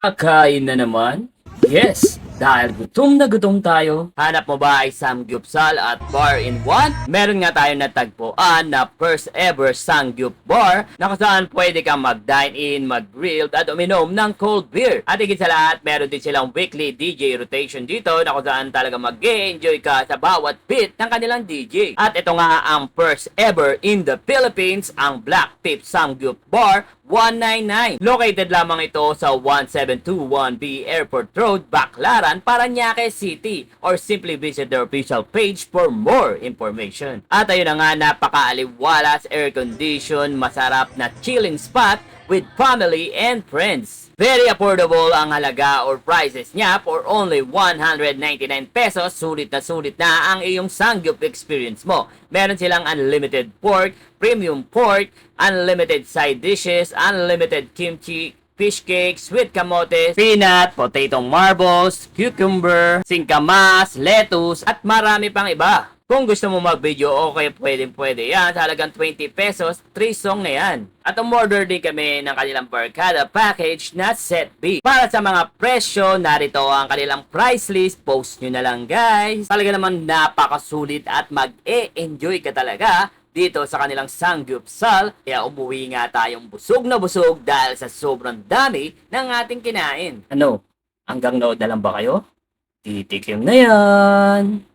Kakain na naman? Yes! Dahil gutom na gutom tayo, hanap mo ba ay Samgyupsal at Bar in One? Meron nga tayo natagpuan na first ever Samgyup Bar na kung saan pwede kang mag-dine in, mag-grilled at uminom ng cold beer. At higit sa lahat, meron din silang weekly DJ rotation dito na kung saan talaga mag enjoy ka sa bawat beat ng kanilang DJ. At ito nga ang first ever in the Philippines, ang Black Tip Samgyup Bar 199. Located lamang ito sa 1721B Airport Road, Baclaran, Paranaque City. Or simply visit their official page for more information. At ayun na nga, napakaaliwalas, air condition, masarap na chilling spot with family and friends. Very affordable ang halaga or prices niya for only 199 pesos. Sulit na sulit na ang iyong Sangyup experience mo. Meron silang unlimited pork, premium pork, unlimited side dishes, unlimited kimchi, fish cake, sweet kamote, peanut, potato marbles, cucumber, singkamas, lettuce, at marami pang iba. Kung gusto mo mag-video, okay, pwedeng pwede yan. Halagang 20 pesos, 3 song na yan. At umorder din kami ng kanilang barkada package na set B. Para sa mga presyo, narito ang kanilang price list. Post nyo na lang guys. Talaga naman napakasulit at mag-e-enjoy ka talaga dito sa kanilang Sangyupsal. Kaya umuwi nga tayong busog na busog dahil sa sobrang dami ng ating kinain. Ano? Hanggang nood na lang ba kayo? Titikim na yan!